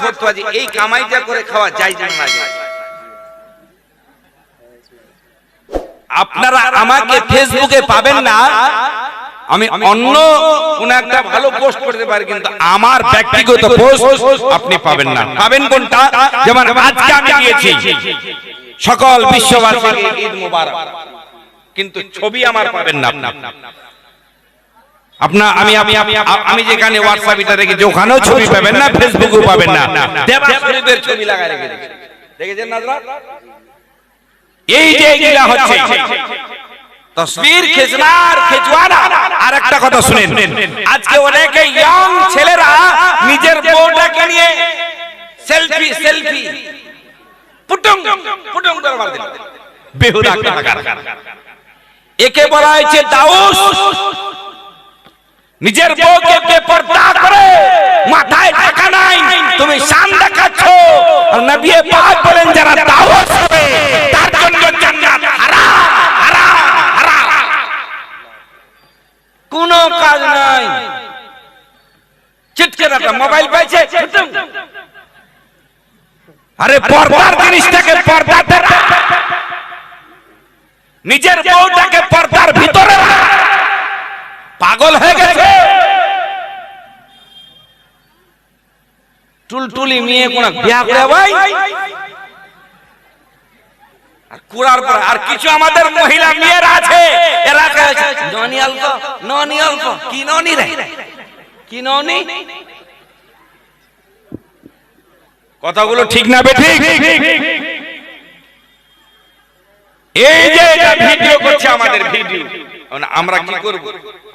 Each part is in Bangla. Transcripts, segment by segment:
ফতোয়া যে এই কামাইটা করে খাওয়া যায় না যায় আপনারা আমাকে ফেসবুকে পাবেন না। আমি অন্য কোন একটা ভালো পোস্ট করতে পারি কিন্তু আমার ব্যক্তিগত পোস্ট আপনি পাবেন না। পাবেন কোনটা? যেমন আজকে আমি দিয়েছি সকল বিশ্ববাসীকে ঈদ মোবারক। কিন্তু ছবি আমার পাবেন না আপনা। আমি আমি আমি আমি যেখানে হোয়াটসঅ্যাপ এটা রেখেছি ওখানেও ছবি পাবেন না ফেসবুকেও পাবেন না। দেবা শরীফের ছবি লাগায় রেখে দেখেছেন নাজরা? এই যে এগুলা হচ্ছে। তসবির খেজনার খেজওয়ানা আর একটা কথা শুনেন। আজকে অনেকে ইয়ং ছেলেরা নিজের বউটাকে নিয়ে সেলফি সেলফি পুটুং পুটুং করে মার দিল বেহুদা একে বলা হয়েছে দাউস। নিজের বউকে বেপরদা করে মাথায় টাকা নাই তুমি শান দেখাচ্ছ। আর নবী পাক বলেন যারা দাওয়াত হবে তার জন্য জান্নাত হারাম হারাম হারাম। কোনো কাজ নাই। চিটকে রাখা মোবাইল পাইছে আরে পর্দার জিনিসটাকে পর্দাতে নিজের বউটাকে পর্দার ভিতরে। পাগল হয়ে গেছে। টুলটুলি মেয়ে কোন বিয়া করে ভাই? আর কুড়ার পর আর কিছু আমাদের মহিলা মেয়েরা আছে। এরা ননি অল্প ননি অল্প। কি ননি রে? কি ননি? কথাগুলো ঠিক না বে ঠিক? এই যে ভিডিও করছে আমাদের ভিডিও। এখন আমরা কি করব?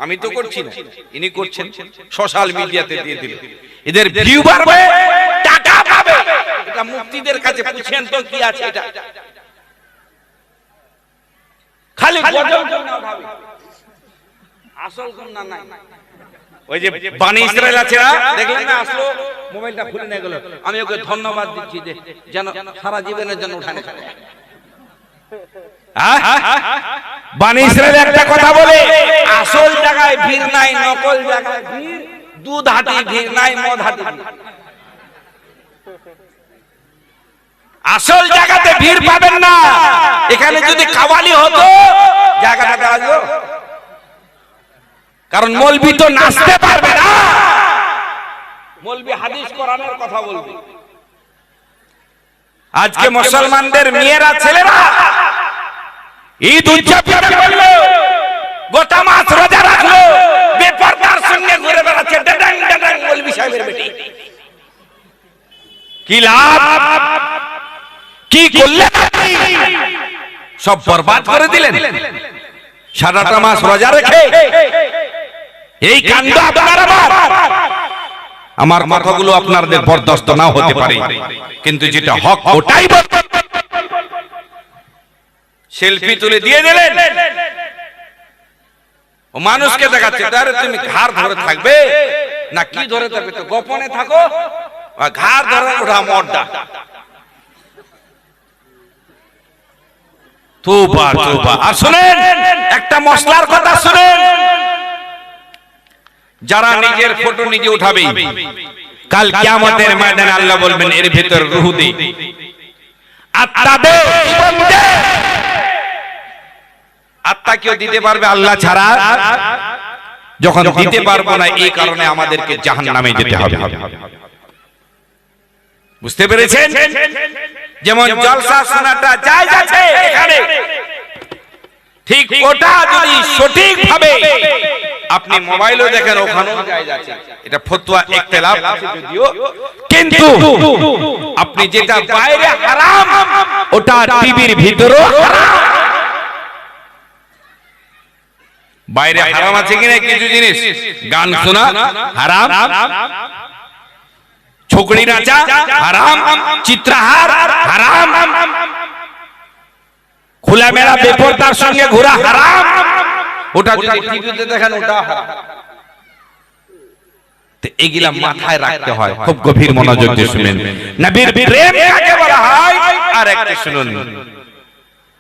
আমি তো করছি না। ইনি করছেন। সোশ্যাল মিডিয়াতে দিয়ে দিল এদের ভিউ বাড়বে টাকা পাবে। এটা মুক্তিদের কাছে পুছেন তো কি আছে এটা। খালি। আসল কন্যা নাই। ওই যে বানি ইসরায়েল আছে না? দেখলেন না আসলো মোবাইলটা খুলে নিয়ে গেল। আমি ওকে ধন্যবাদ দিচ্ছি যে যেন সারা জীবনের জন্য উঠানে? বানি ইসরায়েল একটা কথা বলে আসল জায়গায় ভিড় নাই নকল জায়গায় ভিড় দুধ হাটি ভিড় নাই মদ ভিড়। আসল জায়গাতে ভিড় পাবেন না। এখানে যদি কাওয়ালি হতো জায়গাটা কারণ মলবি তো নাচতে পারবে না। মলবি হাদিস কোরআনের কথা বলবে। আজকে মুসলমানদের মেয়েরা ছেলেরা ঈদ উদযাপন করল গোটা মাস রোজা রাখল, বেপরদার সঙ্গে ঘুরে বেড়াচ্ছে ডেডাং ডেডাং মৌলভী সাহেবের বেটি। কি লাভ? কি সব বরবাদ করে দিলেন। সারাটা মাস রোজা রেখে এই কাণ্ড আপনার আমার কথাগুলো আপনাদের বরদাস্ত নাও হতে পারে। কিন্তু যেটা হক, ওটাই সেলফি তুলে দিয়ে দিলেন। ও মানুষকে দেখাচ্ছে তারে তুমি ঘাড় ধরে থাকবে? না কি ধরে থাকবে তো? গোপনে থাকো? ঘাড় ধরে ওঠা মড্ডা তোবা তোবা আর শুনেন একটা মশলার কথা শুনেন। যারা নিজের ফটো নিজে উঠাবে কাল কিয়ামতের ময়দানে আল্লাহ বলবেন এর ভেতর রুহু দে জীবন দে আত্মা কেউ দিতে পারবে আল্লাহ ছাড়া। যখন দিতে পারব না এই কারণে আমাদেরকে জাহান নামে যেতে হবে। বুঝতে পেরেছেন? যেমন জলসা শোনাটা জায়জ আছে এখানে। ঠিক ওটা যদি সঠিক ভাবে আপনি মোবাইলও দেখেন ওখানেও এটা ফতোয়া ইখতিলাফ আছে যদিও। কিন্তু আপনি যেটা বাইরে হারাম ওটা টিভির ভিতরেও হারাম। বাইরে হারাম আছে কিনা কিছু জিনিস? গান শোনা হারাম। ছোকরি নাচা হারাম। চিত্রহার হারাম। খোলা খোলামেলা বেপরদার সঙ্গে ঘোরা হারাম। ওটা যদি টিভিতে দেখেন ওটা হারাম। এগুলা মাথায় রাখতে হয়। খুব গভীর মনোযোগ দিয়ে শুনেন। নবীর প্রেম কাকে বলা হয়? আর একটা শুনুন।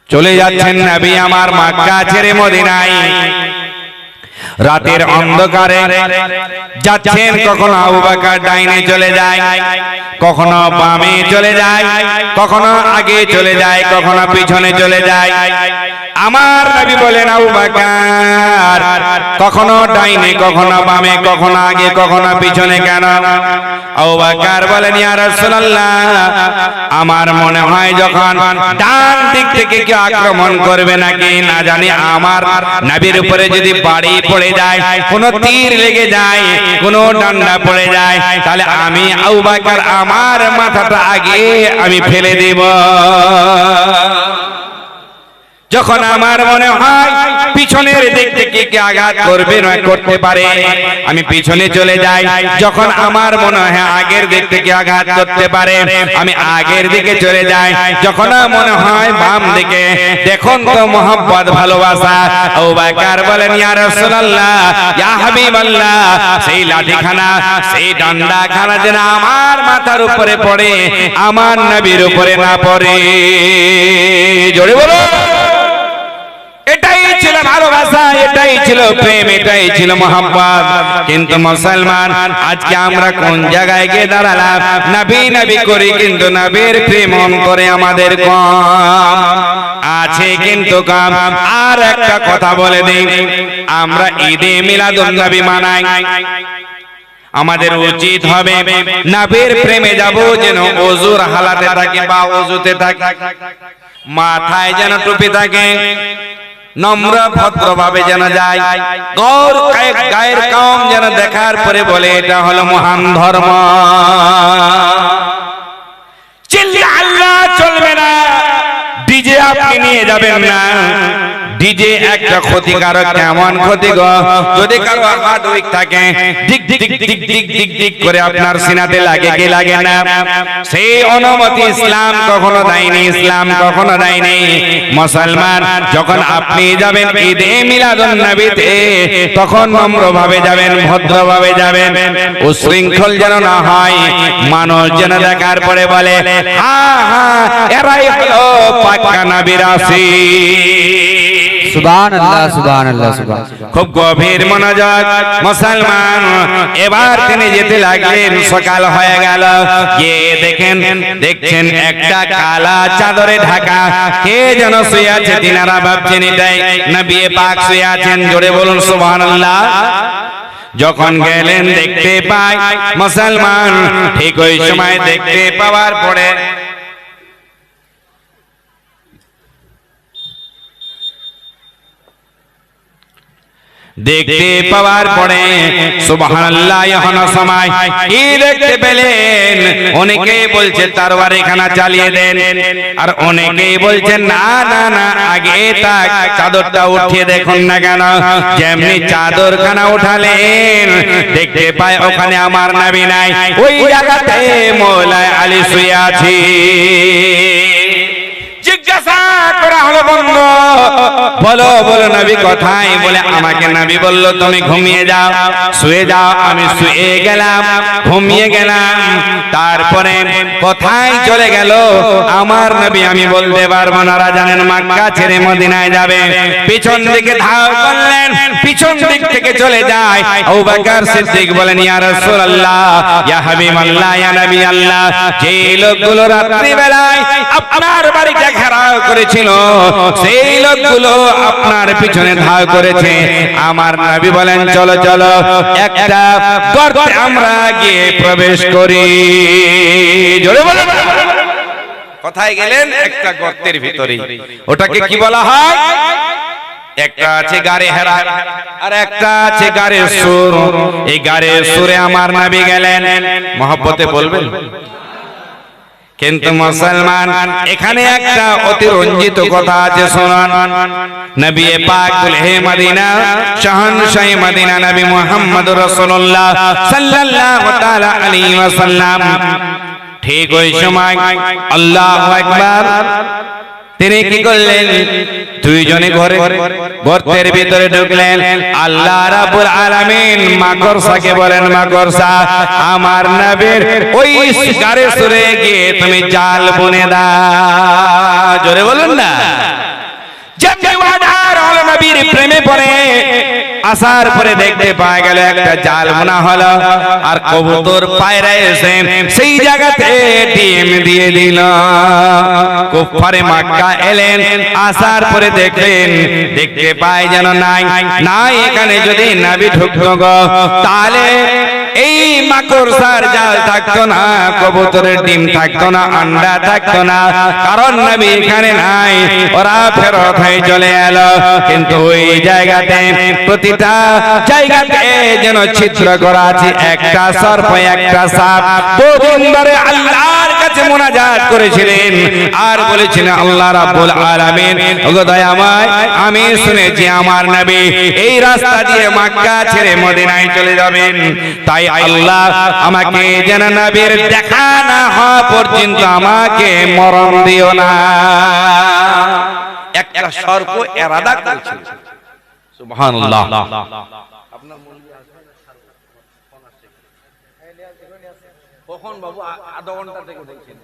চলে যাচ্ছেন নবী আমার মক্কা ছেড়ে মদিনায়। রাতের অন্ধকারে যাচ্ছেন কখনো আবু বাকার ডাইনে চলে যায় কখনো বামে চলে যায় কখনো আগে চলে যায় কখনো পিছনে চলে যায়। আমার নবী বলেন, আবু বকর, কখনো ডাইনে, কখনো বামে, কখনো আগে, কখনো পিছনে কেন? আবু বকর বলেন, ইয়া রাসূলুল্লাহ, আমার মনে হয় যখন ডান দিক থেকে কেউ আক্রমণ করবে নাকি, না জানি আমার নবীর উপরে যদি বাড়ি পড়ে যায়, কোন তীর লেগে যায়, কোন ডান্ডা পড়ে যায়, তাহলে আমি আবু বকর, আমার মাথাটা আগে আমি ফেলে দেব। যখন আমার মনে হয় পিছনের দিক থেকে কে আঘাত করবে নয়, করতে পারে। আমি পিছনে চলে যাই। যখন আমার মনে হয় আগের দিক থেকে আঘাত করতে পারে, আমি আগের দিকে চলে যাই। যখন মনে হয় বাম দিকে, দেখুন তো মোহাম্মদ ভালোবাসা। ও বাকার বলেন, ইয়া রাসূলুল্লাহ, ইয়া হাবিবাল্লাহ, সেই লাঠিখানা, সেই ডান্ডাখানা যেন আমার মাথার উপরে পড়ে, আমার নবীর উপরে না পড়ে। জোরে বলো এটাই ছিল ভালোবাসা এটাই ছিল প্রেম, এটাই ছিল কিন্তু মুসলমান, আজকে আমরা কোন জায়গায় গিয়ে করি কিন্তু প্রেম করে আমাদের আছে কিন্তু আর একটা কথা বলে আমরা ঈদে আমাদের উচিত হবে নবীর প্রেমে যাব যেন অজুর হালাতে থাকে বা অজুতে থাকে। মাথায় যেন টুপি থাকে। নম্র ভদ্র ভাবে যেন যায়। গৌর গায়ের কম যেন দেখার পরে বলে এটা হলো মহান ধর্ম। চিল্লা আল্লাহ চলবে না। ডিজে আপনি নিয়ে যাবেন না। ডিজে একটা ক্ষতিকারক, কেমন ক্ষতি যদি কারও হাত উইক থাকে, দিক দিক দিক দিক দিক দিক করে আপনার সিনাতে লাগে কি লাগে না? সেই অনুমতি ইসলাম কখনো দেয়নি, ইসলাম কখনো দেয়নি। মুসলমান যখন আপনি যাবেন ঈদে মিলাদুন নবীতে তখন নম্রভাবে যাবেন, ভদ্রভাবে যাবেন। উশৃঙ্খল যেন না হয়, মানুষ যেন দেখার পরে বলে, হা হা, এরাই হলো পাক্কা নবীর আসি সুবহান আল্লাহ সুবহান আল্লাহ সুবহান খুব গভীর মনোযোগ। মুসলমান এবার তিনি যেতে লাগলেন সকাল হয়ে গেল। গিয়ে দেখেন দেখছেন একটা কালা চাদরে ঢাকা। কে যেন শুয়ে আছে তিনারা ভাবছেন এটাই নবী পাক শুয়ে আছেন জোরে বলুন সুবহানাল্লাহ। যখন গেলেন দেখতে পাই মুসলমান ঠিক ওই সময় দেখতে পাওয়ার পরে দেখতে পাওয়ার পরে সুবহানাল্লাহ এখন সময়। কি দেখতে পেলেন? অনেকেই বলছে তারবার এখানা চালিয়ে দেন। আর অনেকেই বলছেন না না না, আগে তাক চাদরটা উঠিয়ে দেখুন না কেন? যেমনি চাদর খানা উঠালেন, দেখতে পায় ওখানে আমার নাবি নাই। ওই জায়গাতে মৌলায় আলী শুয়ে আছি। জিজ্ঞাসা করা হলো বন্ধ। বলো বলো নবী কোথায়? বলে, আমাকে নবী বলল, তুমি ঘুমিয়ে যাও, শুয়ে যাও, আমি শুয়ে গেলাম, ঘুমিয়ে গেলাম। তারপরে কোথায় চলে গেল? আমার নবী, আমি বলতে পারব না জানেন মাক্কা ছেড়ে মদিনায় যাবে। পিছন দিকে ধাও করলেন, পিছন দিক থেকে চলে যায়। আবু বকর সিদ্দিক বলেন, ইয়া রাসূলুল্লাহ, ইয়া হাবিবাল্লাহ, ইয়া নবী আল্লাহ যে লোকগুলো রাত্রি বেলায় আপনার বাড়িটা ঘেরাও করেছিল, সেই লোকগুলো আপনার পিছনে ধাও করেছে। আমার নবী বলেন, চলো চলো, একটা গর্তে আমরা গিয়ে প্রবেশ করি। জোরে বলো কোথায় গেলেন? একটা গর্তের ভিতরে ওটাকে কি বলা হয়? একটা আছে গারে হেরা, আর একটা আছে গারে সুর। এই গারে সুরে আমার নাবি গেলেন। মহব্বতে বলবেন? কিন্তু মুসলমান এখানে একটা অতিরঞ্জিত কথা আছে শোনান। নবী পাক হে মদিনা শাহনশাহ মদিনা নবী মুহাম্মদ রাসূলুল্লাহ সাল্লাল্লাহু তাআলা আলাইহি ওয়াসাল্লাম। ঠিক ওই সময় আল্লাহু আকবার তিনি কি করলেন? দুইজনে ঘরে গর্তের ভিতরে ঢুকলেন। আল্লাহ রাব্বুল আলামিন মাকড়সাকে বলেন, মাকড়সা, আমার নবীর ওই গারে সুরে গিয়ে তুমি জাল বুনে দা জোরে বলুন না। যেমনি ওয়াদার আল নবীর প্রেমে পড়ে আসার পরে দেখতে পাওয়া গেল একটা জাল বোনা হলো, আর কবুতর পায়রা এসে সেই জায়গাতে ডিম দিয়ে দিল। কুফারে মাক্কা এলেন, আসার পরে দেখলেন, দেখতে পায় যেন নাই। নাই এখানে যদি নাবি ঢুকতো গো, তাহলে এই মাকড়সার জাল থাকতো না, কবুতরের ডিম থাকতো না, আন্ডা থাকতো না, কারণ নবী এখানে নাই, ওরা ফেরত হয়ে চলে এলো। কিন্তু ওই জায়গাতে, প্রতিটা জায়গাতে যেন ছিদ্র করা আছে, একটা সর্প, একটা সাপ। দুদিন ধরে আল্লাহর কাছে মোনাজাত করেছিলেন, আর বলেছিলেন, আল্লাহ রাব্বুল আলামিন। ওগো দয়াময়, আমি শুনেছি আমার নবী এই রাস্তা দিয়ে মক্কা ছেড়ে মদিনায় চলে যাবেন। তাই আল্লাহ আমাকে যেন নবীর দেখা না হওয়া পর্যন্ত আমাকে মরণ দিও না। একটা সর্প এরাদা করেছিল। সুবহানাল্লাহ। দেখছেন।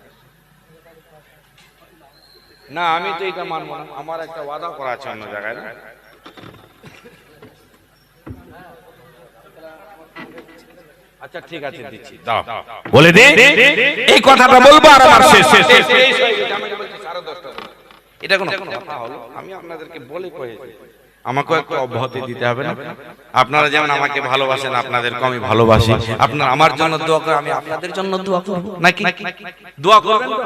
না, আমি তো এটা মানবো না। আমার একটা ওয়াদা করা আছে অন্য জায়গায় আচ্ছা ঠিক আছে দিচ্ছি। দাও। বলে দে। এই কথাটা বলব আর আমার শেষ শেষ আমাকে। এটা কোনো কথা হলো? আমি আপনাদেরকে বলে কয়েছি। আমাকেও একটু অব্যাহতি দিতে হবে না? আপনারা যেমন আমাকে ভালোবাসেন আপনাদেরকে আমি ভালোবাসি। আপনারা আমার জন্য দোয়া করে আমি আপনাদের জন্য দোয়া করব। নাকি? দোয়া করবেন? তো?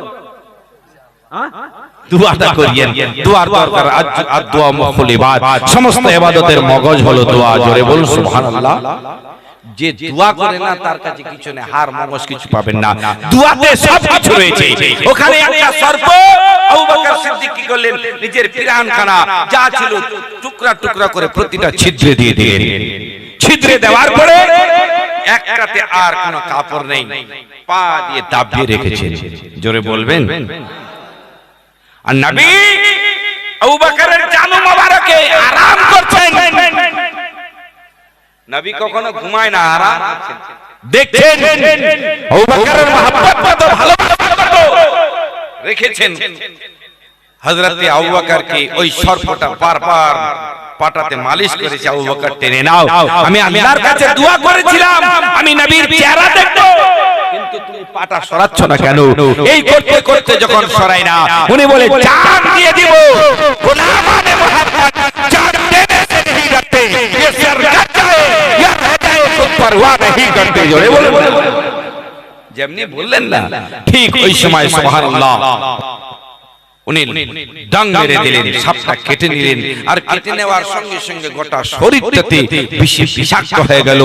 দোয়াটা করিয়েন। দোয়ার দরকার আর দোয়া মখল ইবাদ। সমস্ত ইবাদতের মগজ হলো দোয়া। জোরে বলুন সুবহানাল্লাহ। যে দোয়া করে না তার কাছে কিছু নেই হার মগজ কিছু পাবেন না। দোয়াতে সব কিছু রয়েছে। ওখানে একটা সর্প আবু বকর সিদ্দিক কি করলেন? নিজের যা ছিল টুকরা টুকরা করে প্রতিটা ছিদ্রে দিয়ে দিলেন। ছিদ্রে দেওয়ার পরে একটাতে আর কোনো কাপড় নেই। পা দিয়ে দাবিয়ে রেখেছেন। জোরে বলবেন? আর নবী আবু বকরের জানু মোবারকে আরাম করছেন। নবী কখনো ঘুমায় না আরাম করছেন। দেখছেন আবু বকরের মহব্বত কত ভালোবাসা কত রেখেছেন হযরতে আবু বকরকে ওই সর্পটা বারবার পাটাতে মালিশ করেছে আবু বকর টেনে নাও আমি আল্লাহর কাছে দোয়া করেছিলাম আমি নবীর চেহারা দেখব কিন্তু তুমি পাটা সরাচ্ছ না কেন এই করতে করতে যখন সরাই না উনি বলে জান দিয়ে দিব গুলামানে মোহাম্মদ জান দেনে से नहीं डरते ये सर परवाह नहीं करते জোরে বলে যেমনি বললেন না ঠিক ওই সময় সুবহানাল্লাহ উনি ডাং মেরে দিলেন সাপটা কেটে নিলেন আর কেটে নেওয়ার সঙ্গে সঙ্গে গোটা শরীরটাতে বিষাক্ত হয়ে গেল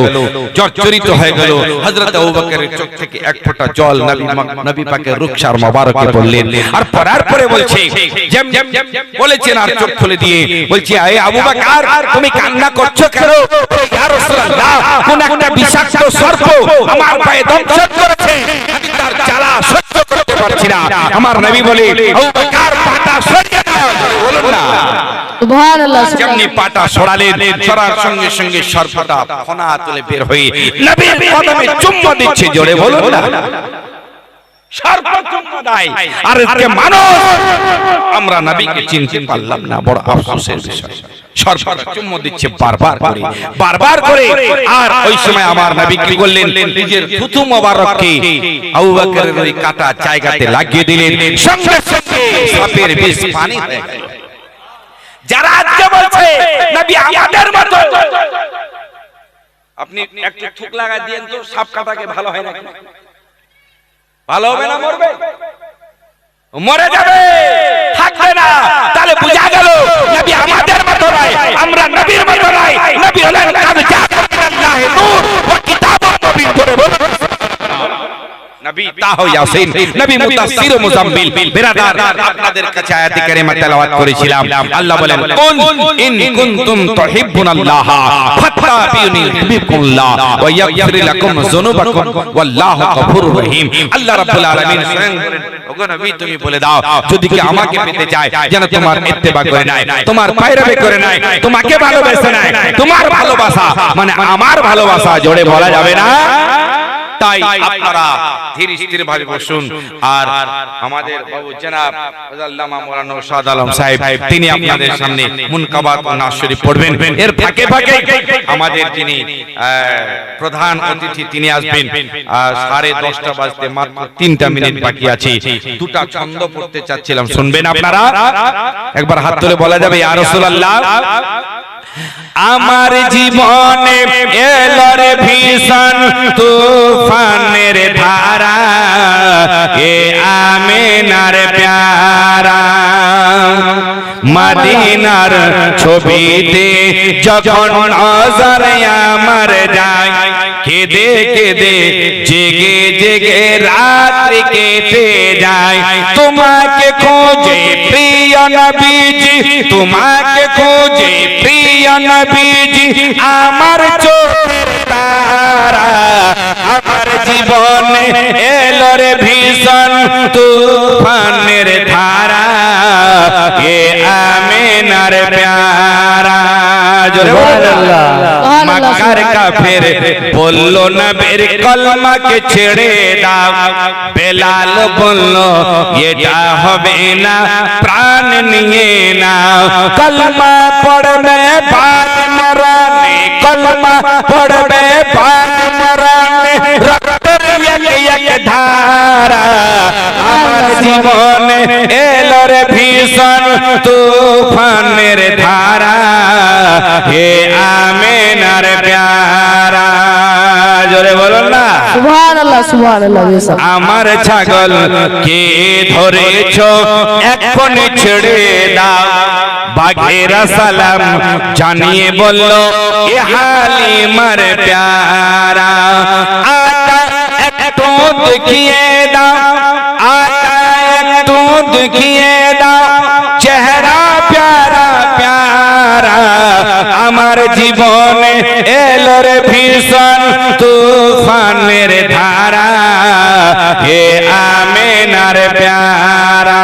জর্জরিত হয়ে গেল। হযরত আবু বকরের চোখ থেকে এক ফোঁটা জল নবী নবী পাকের রুকসার মোবারকে পড়লেন আর পড়ার পরে বলছে যেম বলেছেন আর চোখ খুলে দিয়ে বলছে আয় আবু বকর তুমি কান্না করছ কেন? ইয়া রাসূলুল্লাহ কোন একটা বিষাক্ত সর্প আমার পায়ে দংশন করেছে তার জ্বালা করতে পারছি না। আমার নবী বলে পাটা সরিয়ে বলুন না। যেমনি পাটা সরালেন সরার সঙ্গে সঙ্গে সর্পটা ফনা তুলে বের হয়ে নবীর কদমে চুম্মা দিচ্ছে জোরে বলুন না। সর্প চুম্মা দেয়। আর মানুষ। আমরা নবীকে চিনতে পারলাম না বড় আফসোসের বিষয়। সর্পটা চুম্মা দিচ্ছে বারবার করে। বারবার করে। আর ওই সময় আমার নবী কি করলেন? নিজের থুতু মোবারককে আবু বকরের ওই কাটা জায়গাতে লাগিয়ে দিলেন। সঙ্গে সঙ্গে সাপের বিষ পানি হয়ে গেল যারা আজকে বলছে নবী আমাদের মতো। আপনি একটু থুক লাগা দিয়েন তো সাপ কাটাকে ভালো হয় না ভালো হবে না মরবে। মরে যাবে। থাকবে না। তাহলে বুঝা গেল নবী আমাদের মতো নয়। আমরা নবীর মতো নয়। নবী হলেন কাদ জাআল্লাহি নূর ও কিতাব নবীর করে বলুন নবী তাহ ইয়াসিন নবী মুতাসসির মুজাম্মিল বিরাদার আপনাদের কাছে আয়াতে কারিমা তেলাওয়াত করেছিলাম আল্লাহ বলেন কুন ইন কুনতুম তুহিব্বুনাল্লাহ ফাত্তাবিউনি ইউহিব্বুকুল্লাহ ওয়া ইয়াগফির লাকুম যুনুবাকুম ওয়াল্লাহু গফুরুর রহিম আল্লাহ রাব্বুল আলামিন স্বয়ং ওগো নবী তুমি বলে দাও যদি কি আমাকে পেতে চায় যেন তোমার ইত্তেবা করে নাই তোমার পায়রাবি করে নাই তোমাকে ভালোবেসে নাই তোমার ভালোবাসা মানে আমার ভালোবাসা জোরে বলা যাবে না তাই আপনারা ধীর স্থির ভাবে বসুন। আর আমাদের বাবু জনাব আল্লামা মাওলানা শাহ আলম সাহেব তিনি আপনাদের সামনে মুনকাবাত ও নাস শরীফ পড়বেন। এর ফাঁকে ফাঁকে আমাদের যিনি প্রধান অতিথি তিনি আসবেন। সাড়ে দশটা বাজতে মাত্র তিনটা মিনিট বাকি আছে। দুটা ছন্দ পড়তে চাচ্ছিলাম। শুনবেন আপনারা? একবার হাত তুলে বলা যাবে ইয়া রাসূলুল্লাহ। আমার জীবনে এলো রে ভীষণ তুফানের ধারা। এ আমেনার প্যারা। মদিনার ছবিতে যখন নজর আমার যায় কেঁদে কেঁদে জেগে জেগে রাত্রি কেটে যায়। তোমাকে খোঁজে প্রিয় নবীজি তোমাকে খোঁজে প্রিয় নবীজি, আমার চোখের তারা, আমার জীবনে এলো রে ভীষণ তুফানের ধারা এ আমিনার প্যারা। মক্কার কাফের বলল না বের কলমাকে ছেড়ে দাও। বেলাল বলল এটা হবে না প্রাণ নিয়ে নাও। কলমা পড়বে কলমা পড়বে বাদ ধারা আমার জীবনে এলো রে ভীষণ তুফানের ধারা। হে আমেনার প্যারা। জোরে বলুন না। আমার ছাগল কে ধরেছ? এখন ছেড়ে দাও। বাঘেরা সালাম জানিয়ে বলল এ হালিমার প্যারা আটা একটু দেখিয়ে দাও আটা একটু দেখিয়ে দাও চেহারা প্যারা প্যারা আমার জীবনে এলো রে ভীষণ তুফানের ধারা হে আমেনার প্যারা